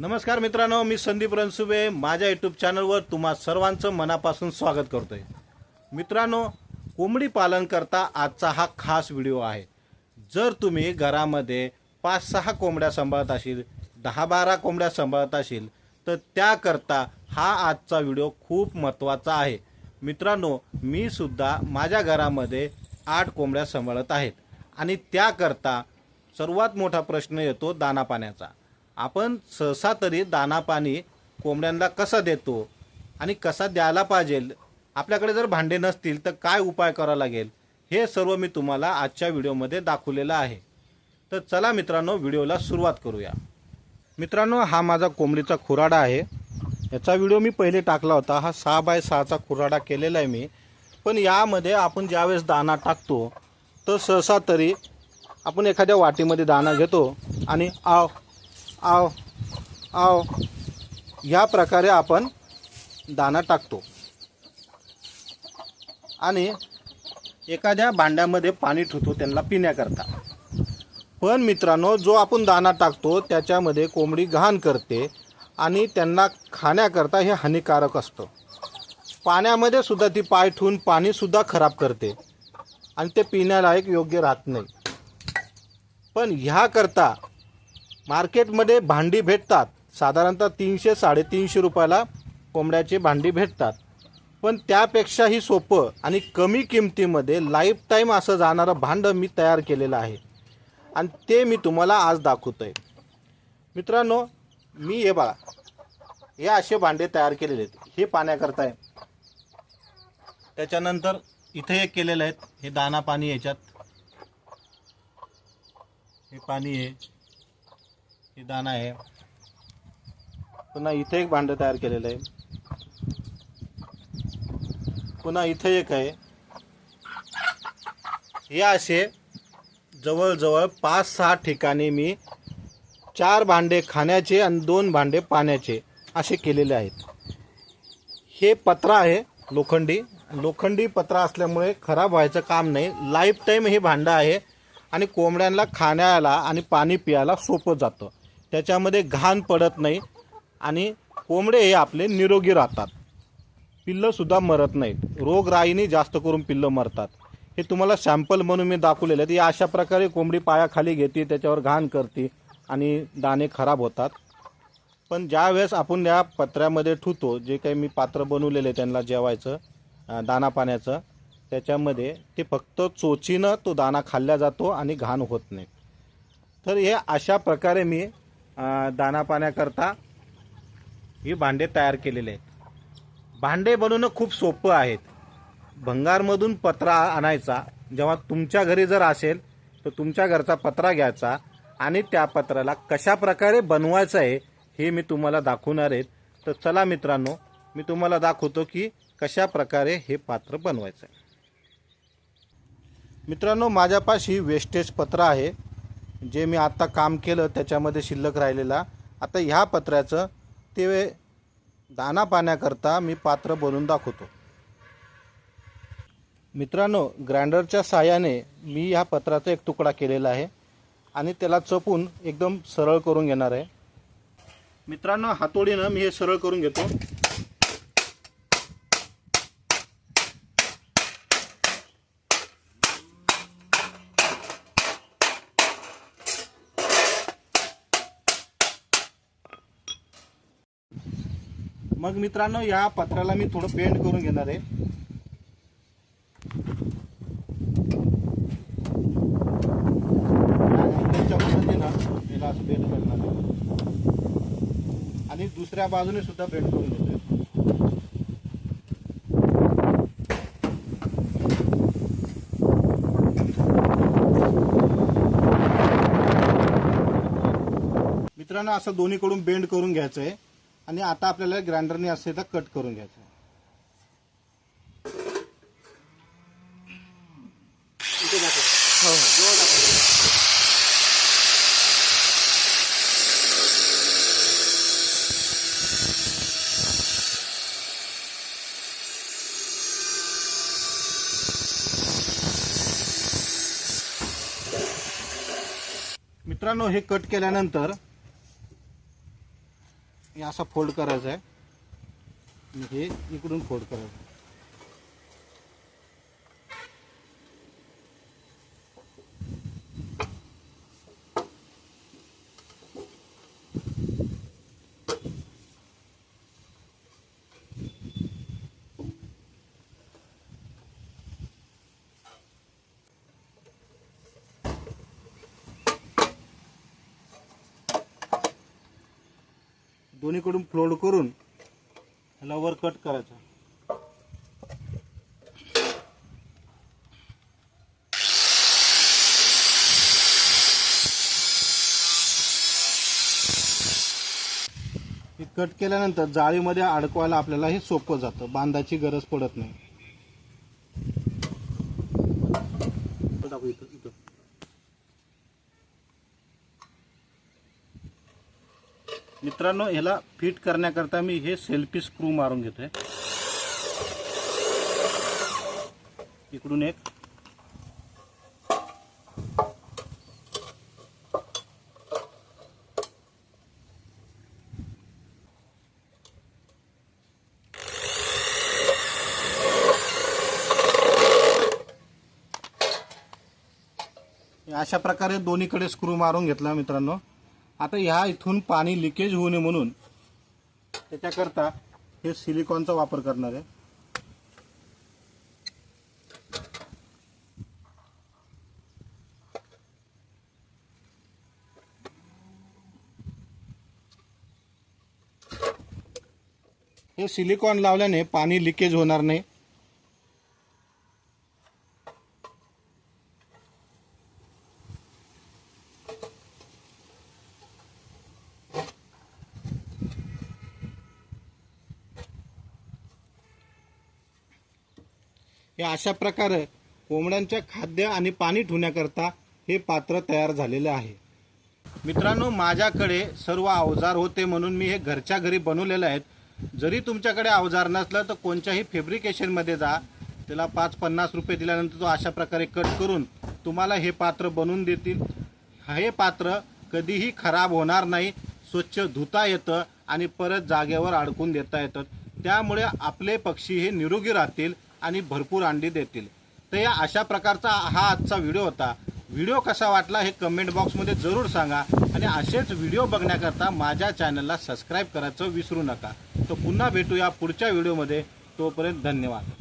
नमस्कार मित्रांनो मी संदीप रणसुबे माझ्या यूट्यूब चॅनलवर तुम्हा सर्वांचं मनापासून स्वागत करतो आहे मित्रांनो कोंबडी पालन करता आजचा हा खास व्हिडिओ आहे. जर तुम्ही घरामध्ये पाच सहा कोंबड्या सांभाळत असेल दहा बारा कोंबड्या सांभाळत असेल तर त्याकरता हा आजचा व्हिडिओ खूप महत्त्वाचा आहे. मित्रांनो मी सुद्धा माझ्या घरामध्ये आठ कोंबड्या सांभाळत आहेत. आणि त्याकरता सर्वात मोठा प्रश्न येतो दाना पाण्याचा. आपण सहसा तरी दाना पाणी कोंबड्यांना कसा देतो आणि कसा द्यायला पाहिजे आपल्याकडे जर भांडे नसतील तर काय उपाय करावा लागेल हे सर्व मी तुम्हाला आजच्या व्हिडिओमध्ये दाखवलेलं आहे. तर चला मित्रांनो व्हिडिओला सुरुवात करूया. मित्रांनो हा माझा कोंबडीचा खुराडा आहे. याचा व्हिडिओ मी पहिले टाकला होता. हा सहा बाय सहाचा खुराडा केलेला आहे मी. पण यामध्ये आपण ज्यावेळेस दाना टाकतो तर सहसा तरी आपण एखाद्या वाटीमध्ये दाना घेतो आणि आव आव आव. ह्या प्रकारे आपण दाना टाकतो. आणि एखाद्या भांड्यामध्ये पाणी ठेवतो त्यांना पिण्याकरता. पण मित्रांनो जो आपण दाना टाकतो त्याच्यामध्ये कोंबडी घाण करते आणि त्यांना खाण्याकरता हे हानिकारक असतं. पाण्यामध्ये सुद्धा ती पाय ठेवून पाणीसुद्धा खराब करते आणि ते पिण्यालायक योग्य राहत नाही. पण ह्याकरता मार्केटमध्ये भांडी भेटतात. साधारणतः तीनशे साडेतीनशे रुपयाला कोंबड्याची भांडी भेटतात. पण त्यापेक्षाही सोपं आणि कमी किमतीमध्ये लाईफ टाईम असं जाणारं भांडं मी तयार केलेलं आहे. आणि ते मी तुम्हाला आज दाखवतो आहे मित्रांनो मी हे बघा. हे असे भांडे तयार केलेले आहेत. हे पाण्याकरता आहे. त्याच्यानंतर इथे एक केलेलं आहेत. हे दाना पाणी याच्यात. हे पाणी आहे. हे दाना आहे. पुन्हा इथे एक भांडं तयार केलेलं आहे. पुन्हा इथे एक आहे. हे असे जवळजवळ पाच सहा ठिकाणी मी चार भांडे खाण्याचे आणि दोन भांडे पाण्याचे असे केलेले आहेत. हे पत्रा आहे लोखंडी. लोखंडी पत्रा असल्यामुळे खराब व्हायचं काम नाही. लाईफ टाईम हे भांडं आहे आणि कोंबड्यांना खाण्याला आणि पाणी पियाला सोपं जातं. त्याच्यामध्ये घाण पडत नाही आणि कोंबडे हे आपले निरोगी राहतात. पिल्लंसुद्धा मरत नाहीत. रोगराईने जास्त करून पिल्लं मरतात. हे तुम्हाला सॅम्पल म्हणून मी दाखवलेलं आहे. ती अशा प्रकारे कोंबडी पायाखाली घेते त्याच्यावर घाण करते आणि दाणे खराब होतात. पण ज्या वेळेस आपण या पत्र्यामध्ये ठुतो जे काही मी पात्र बनवलेले आहे त्यांना जेवायचं दाना पाण्याचं त्याच्यामध्ये ते फक्त चोचीनं तो दाना खाल्ला जातो आणि घाण होत नाही. तर हे अशा प्रकारे मी दाना पाण्याकरता ही भांडे तयार केलेले आहेत. भांडे बनवणं खूप सोपं आहेत. भंगारमधून पत्रा आणायचा. जेव्हा तुमच्या घरी जर असेल तर तुमच्या घरचा पत्रा घ्यायचा आणि त्या पत्राला कशा प्रकारे बनवायचं आहे हे मी तुम्हाला दाखवणार आहेत तर चला मित्रांनो मी तुम्हाला दाखवतो की कशा प्रकारे हे पात्र बनवायचं आहे. मित्रांनो माझ्यापाशी वेस्टेज पत्र आहे. जे मी आत्ता काम केलं त्याच्यामध्ये शिल्लक राहिलेला. आता ह्या पत्र्याचं ते दाना पाण्याकरता मी पात्र बनवून दाखवतो. मित्रांनो ग्राइंडरच्या साहाय्याने मी ह्या पत्राचा एक तुकडा केलेला आहे आणि त्याला चपून एकदम सरळ करून घेणार आहे. मित्रांनो हातोडीनं मी हे सरळ करून घेतो. मग मित्रांनो या पत्राला मी थोडं पेंट करून घेणार आहे. असं पेंट करणार आहे. आणि दुसऱ्या बाजूने सुद्धा पेंट करून घेतोय. मित्रांनो असं दोन्हीकडून बेंड करून घ्यायचं आहे आणि आता आपल्याला ग्राइंडरने असं इथं कट करून घ्यायचं. दाखव. मित्रांनो हे कट केल्यानंतर हे असा फोल्ड करायचा आहे. आणि हे इकडून फोल्ड करायचं दोन्हीकडून फोल्ड करून ह्याला वर कट करायचं. हे कट केल्यानंतर जाळीमध्ये अडकवायला आपल्याला हे सोपं जातं. बांधाची गरज पडत नाही दाखव इथं इथं मित्रांनो ह्याला फिट करण्याकरता मी हे सेल्फी स्क्रू मारून घेतोय. इकडून एक. अशा प्रकारे दोन्हीकडे स्क्रू मारून घेतला मित्रांनो. आता ह्या इथून पाणी लिकेज होऊ नये म्हणून त्याच्याकरता हे सिलिकॉनचा वापर करणार आहे. हे सिलिकॉन लावल्याने पाणी लिकेज होणार नाही. हे अशा प्रकारे कोंबड्यांच्या खाद्य आणि पाणी ठेवण्याकरता हे पात्र तयार झालेले आहे. मित्रांनो माझ्याकडे सर्व अवजार होते म्हणून मी हे घरच्या घरी बनवलेले आहेत. जरी तुमच्याकडे अवजार नसलं तर कोणत्याही फेब्रिकेशनमध्ये जा. त्याला पाच पन्नास रुपये दिल्यानंतर तो अशा प्रकारे कट करून तुम्हाला हे पात्र बनवून देतील. हे पात्र कधीही खराब होणार नाही स्वच्छ धुता येतं आणि परत जागेवर अडकून देता येतं त्यामुळे आपले पक्षी हे निरोगी राहतील. आणि भरपूर अंडी देतील. तर या अशा प्रकारचा हा आजचा व्हिडिओ होता. व्हिडिओ कसा वाटला हे कमेंट बॉक्समध्ये जरूर सांगा आणि असेच व्हिडिओ बघण्याकरता माझ्या चॅनलला सबस्क्राईब करायचं विसरू नका. तर पुन्हा भेटूया पुढच्या व्हिडिओमध्ये. तोपर्यंत धन्यवाद.